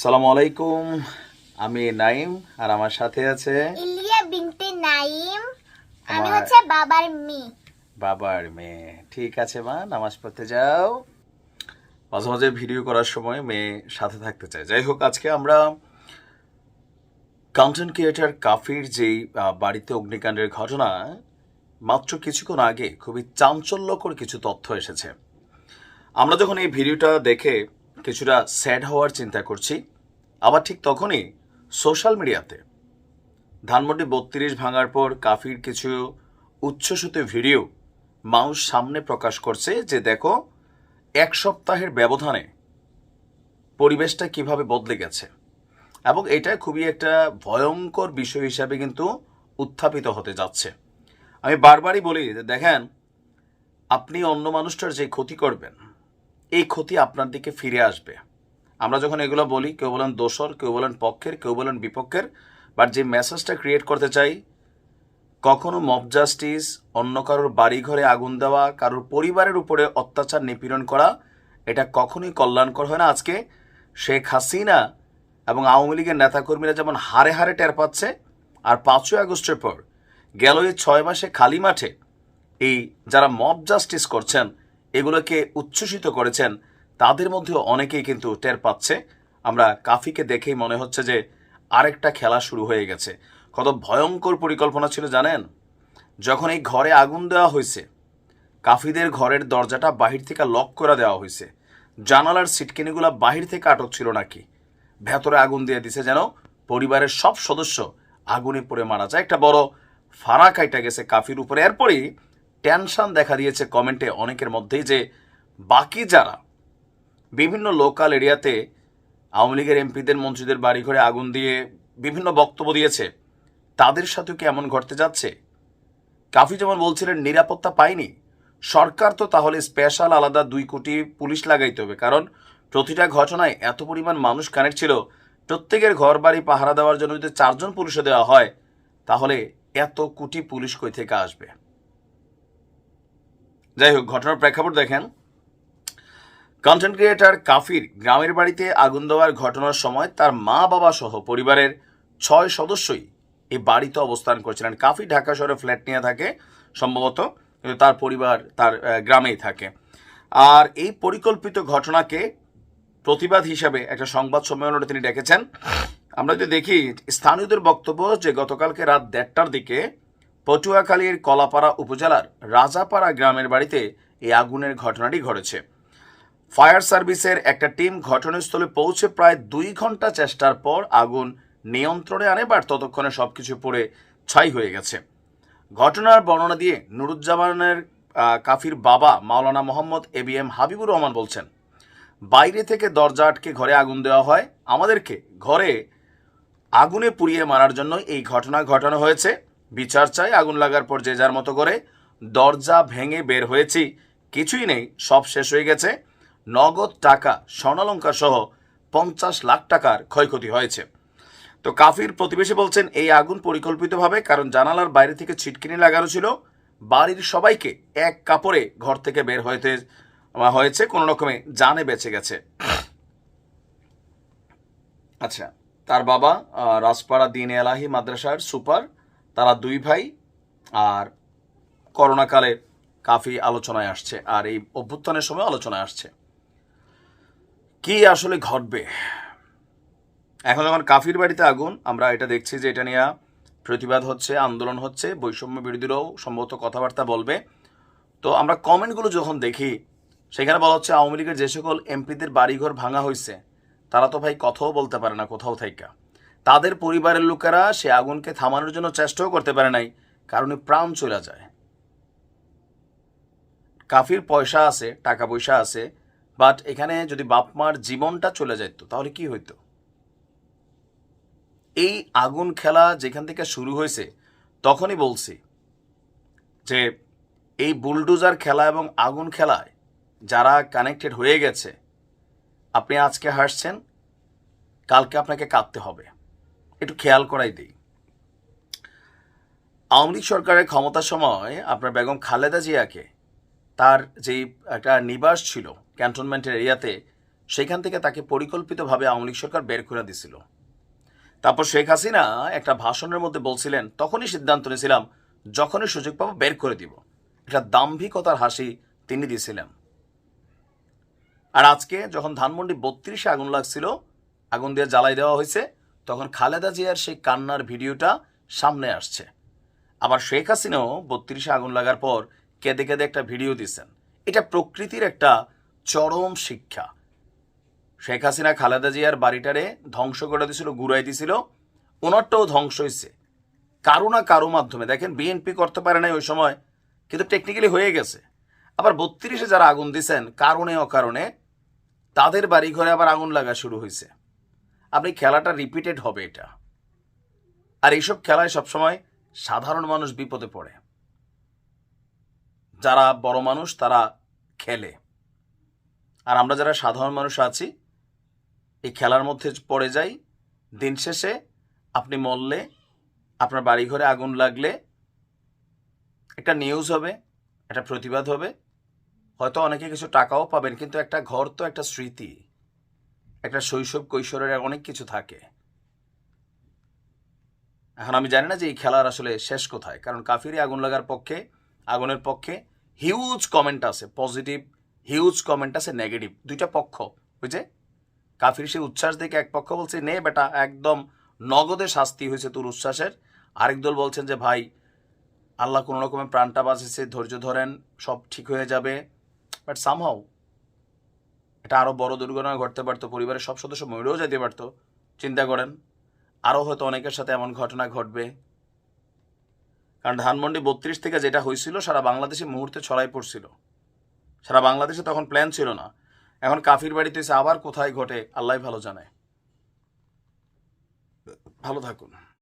সালামু আলাইকুম আমি নাইম আর আমার সাথে আছে ইলিয়া বিনতে নাইম আমি হচ্ছে বাবার মেয়ে। বাবার মেয়ে। ঠিক আছে মা নামাজ পড়তে যাও। মাঝে মাঝে ভিডিও করার সময় মেয়ে সাথে থাকতে চায়। যাই হোক আজকে আমরা কন্টেন্ট ক্রিয়েটার কাফির যেই বাড়িতে অগ্নিকাণ্ডের ঘটনা মাত্র কিছুক্ষণ আগে খুবই চাঞ্চল্যকর কিছু তথ্য এসেছে। আমরা যখন এই ভিডিওটা দেখে কিছুটা স্যাড হওয়ার চিন্তা করছি। আবার ঠিক তখনই সোশ্যাল মিডিয়াতে ধানমন্ডি বত্রিশ ভাঙার পর কাফির কিছু উচ্ছ্বসিত ভিডিও মানুষ সামনে প্রকাশ করছে যে দেখো, এক সপ্তাহের ব্যবধানে পরিবেশটা কীভাবে বদলে গেছে। এবং এটা খুবই একটা ভয়ঙ্কর বিষয় হিসাবে কিন্তু উত্থাপিত হতে যাচ্ছে। আমি বারবারই বলি যে দেখেন, আপনি অন্য মানুষটার যে ক্ষতি করবেন এই ক্ষতি আপনার দিকে ফিরে আসবে। আমরা যখন এগুলো বলি, কেউ বলেন দোসর কেউ বলেন পক্ষের, কেউ বলেন বিপক্ষের বাট যে মেসেজটা ক্রিয়েট করতে চাই, কখনো মব জাস্টিস অন্য কারোর বাড়ি ঘরে আগুন দেওয়া, কারোর পরিবারের উপরে অত্যাচার নিপীড়ন করা, এটা কখনোই কল্যাণকর হয় না। আজকে শেখ হাসিনা এবং আওয়ামী লীগের নেতাকর্মীরা যেমন হারে হারে টের পাচ্ছে, আর পাঁচই আগস্টের পর গেল এই ছয় মাসে খালি মাঠে এই যারা মব জাস্টিস করছেন এগুলোকে উচ্ছ্বসিত করেছেন। তাদের মধ্যেও অনেকেই কিন্তু টের পাচ্ছে। আমরা কাফিকে দেখেই মনে হচ্ছে যে আরেকটা খেলা শুরু হয়ে গেছে। কত ভয়ঙ্কর পরিকল্পনা ছিল, জানেন? যখন এই ঘরে আগুন দেওয়া হয়েছে, কাফিদের ঘরের দরজাটা বাহির থেকে লক করে দেওয়া হয়েছে। জানালার সিটকিনিগুলো বাহির থেকে আটক ছিল নাকি? ভেতরে আগুন দিয়ে দিছে যেন পরিবারের সব সদস্য আগুনে পড়ে মারা যায়। একটা বড় ফাড়া কাইটা গেছে কাফির উপরে। এরপরই টেনশন দেখা দিয়েছে কমেন্টে অনেকের মধ্যেই যে বাকি যারা বিভিন্ন লোকাল এরিয়াতে আওয়ামী লীগের এমপিদের, মন্ত্রীদের বাড়িঘরে আগুন দিয়ে বিভিন্ন বক্তব্য দিয়েছে, তাদের সাথেও কি এমন ঘটতে যাচ্ছে? কাফি যেমন বলছিলেন, নিরাপত্তা পায়নি। সরকার তো তাহলে স্পেশাল আলাদা দুই কোটি পুলিশ লাগাইতে হবে, কারণ প্রতিটা ঘটনায় এত পরিমাণ মানুষ কানেক্ট ছিল। প্রত্যেকের ঘর বাড়ি পাহারা দেওয়ার জন্য যদি চারজন পুলিশে দেওয়া হয়, তাহলে এত কোটি পুলিশ কই থেকে আসবে? যাই হোক ঘটনার প্রেক্ষাপট দেখেন। কন্টেন্ট ক্রিয়েটার কাফির গ্রামের বাড়িতে আগুন দেওয়ার ঘটনার সময় তার মা, বাবা সহ পরিবারের ছয় সদস্যই এই বাড়িতে অবস্থান করছিলেন। কাফি ঢাকা শহরে ফ্ল্যাট নিয়ে থাকে সম্ভবত, কিন্তু তার পরিবার তার গ্রামেই থাকে। আর এই পরিকল্পিত ঘটনাকে প্রতিবাদ হিসাবে একটা সংবাদ সম্মেলনে তিনি ডেকেছেন। আমরা যদি দেখি, স্থানীয়দের বক্তব্য যে গতকালকে রাত দেড়টার দিকে পটুয়াখালীর কলাপাড়া উপজেলার রাজাপাড়া গ্রামের বাড়িতে এই আগুনের ঘটনাটি ঘটেছে। ফায়ার সার্ভিসের একটা টিম ঘটনাস্থলে পৌঁছে প্রায় দুই ঘণ্টা চেষ্টার পর আগুন নিয়ন্ত্রণে আনে বাট ততক্ষণে সব কিছু পড়ে ছাই হয়ে গেছে। ঘটনার বর্ণনা দিয়ে নুরুজ্জামানের কাফির বাবা Maulana Mohammad A B M Habibur Rahman বলছেন, বাইরে থেকে দরজা আটকে ঘরে আগুন দেওয়া হয়। আমাদেরকে ঘরে আগুনে পুড়িয়ে মারার জন্য এই ঘটনা ঘটানো হয়েছে। বিচার চাই, আগুন লাগার পর যে যার মতো করে। দরজা ভেঙে বের হয়েছি, কিছুই নেই, সব শেষ হয়ে গেছে। নগদ টাকা, স্বর্ণালঙ্কার সহ পঞ্চাশ লাখ টাকার ক্ষয়ক্ষতি হয়েছে। তো কাফির প্রতিবেশী বলছেন, এই আগুন পরিকল্পিতভাবে, কারণ জানালার বাইরে থেকে ছিটকিনি লাগানো ছিল। বাড়ির সবাইকে এক কাপড়ে ঘর থেকে বের হইতে হয়েছে, কোনো রকমে জানে বেঁচে গেছে। আচ্ছা তার বাবা রাজপাড়া দিন এলাহি মাদ্রাসার সুপার তারা দুই ভাই আর করোনাকালে কাফি আলোচনায় আসছে আর এই অভ্যুত্থানের সময় আলোচনায় আসছে। কি আসলে ঘটবে? এখন যখন কাফির বাড়িতে আগুন, আমরা এটা দেখছি যে এটা নিয়ে প্রতিবাদ হচ্ছে, আন্দোলন হচ্ছে, বৈষম্য বিরোধীরাও সম্ভবত কথাবার্তা বলবে। তো আমরা কমেন্টগুলো যখন দেখি, সেখানে বলা হচ্ছে আওয়ামী লীগের যে সকল এমপিদের বাড়িঘর ভাঙা হয়েছে তারা তো ভাই কথাও বলতে পারে না কোথাও থেকে তাদের পরিবারের লোকেরা সে আগুনকে থামানোর জন্য চেষ্টাও করতে পারে নাই, কারণে প্রাণ চলে যায়। কাফির পয়সা আছে, টাকা পয়সা আছে বাট এখানে যদি বাপ মার জীবনটা চলে যেত তাহলে কি হইতো? এই আগুন খেলা যেখান থেকে শুরু হয়েছে, তখনই বলছি যে এই বুলডোজার খেলা এবং আগুন খেলায় যারা কানেক্টেড হয়ে গেছে, আপনি আজকে হাসছেন, কালকে আপনাকে কাঁদতে হবে। একটু খেয়াল করাই দিই। আওয়ামী লীগ সরকারের ক্ষমতার সময় আপনার বেগম খালেদা জিয়াকে তার যেই একটা নিবাস ছিল ক্যান্টনমেন্টের এরিয়াতে, সেখান থেকে তাকে পরিকল্পিতভাবে আওয়ামী লীগ সরকার বের করে দিছিল। তারপর শেখ হাসিনা একটা ভাষণের মধ্যে বলছিলেন, তখনই সিদ্ধান্ত নিয়েছিলাম, যখনই সুযোগ পাবো বের করে দিব। একটা দাম্ভিকতার হাসি তিনি দিয়েছিলেন আর আজকে যখন ধানমন্ডি বত্রিশে আগুন লাগছিল, আগুন দিয়ে জ্বালাই দেওয়া হয়েছে তখন খালেদা জিয়ার সেই কান্নার ভিডিওটা সামনে আসছে। আবার শেখ হাসিনাও বত্রিশে আগুন লাগার পর কেঁদে কেঁদে একটা ভিডিও দিচ্ছেন। এটা প্রকৃতির একটা চরম শিক্ষা। শেখ হাসিনা খালেদা জিয়ার বাড়িটারে ধ্বংস করে দিছিল, গুড়াই দিছিল। ওনারটাও ধ্বংস হয়েছে কারও না কারও মাধ্যমে। দেখেন, বিএনপি করতে পারে নাই ওই সময়, কিন্তু টেকনিক্যালি হয়ে গেছে। আবার বত্রিশে যারা আগুন দিছেন, কারণে অকারণে, তাদের বাড়ি ঘরে আবার আগুন লাগা শুরু হয়েছে আপনি খেলাটা রিপিটেড হবে এটা। আর এইসব খেলায় সবসময় সাধারণ মানুষ বিপদে পড়ে। যারা বড় মানুষ, তারা খেলে। আর আমরা যারা সাধারণ মানুষ আছি, এই খেলার মধ্যে পড়ে যাই। দিন শেষে আপনি মরলে, আপনার বাড়িঘরে আগুন লাগলে একটা নিউজ হবে, একটা প্রতিবাদ হবে। হয়তো অনেকে কিছু টাকাও পাবেন, কিন্তু একটা ঘর তো একটা স্মৃতি। একটা শৈশব কৈশোরের অনেক কিছু থাকে। এখন আমি জানি না যে এই খেলার আসলে শেষ কোথায়, কারণ কাফিরে আগুন লাগার পক্ষে, আগুনের পক্ষে হিউজ কমেন্ট আছে পজিটিভ হিউজ কমেন্ট আছে নেগেটিভ দুইটা পক্ষ বুঝে কাফির সে উচ্ছ্বাস দেখে এক পক্ষ বলছে, নে বেটা, একদম নগদে শাস্তি হয়েছে তোর উচ্ছ্বাসের। আরেক দল বলছেন যে, ভাই, আল্লাহ কোনো রকমের প্রাণটা বাঁচেছে ধৈর্য ধরেন, সব ঠিক হয়ে যাবে। বাট সামহাও এটা আরও বড় দুর্ঘটনা ঘটতে পারতো, পরিবারের সব সদস্য মরেও যেতে পারতো। চিন্তা করেন আরও হয়তো অনেকের সাথে এমন ঘটনা ঘটবে। কারণ ধানমন্ডি বত্রিশ থেকে যেটা হয়েছিল, সারা বাংলাদেশে মুহূর্তে ছড়াই পড়ছিল। সারা বাংলাদেশে তখন প্ল্যান ছিল না। এখন কাফির বাড়িতে এসে আবার কোথায় ঘটে আল্লাহ ভালো জানে। ভালো থাকুন।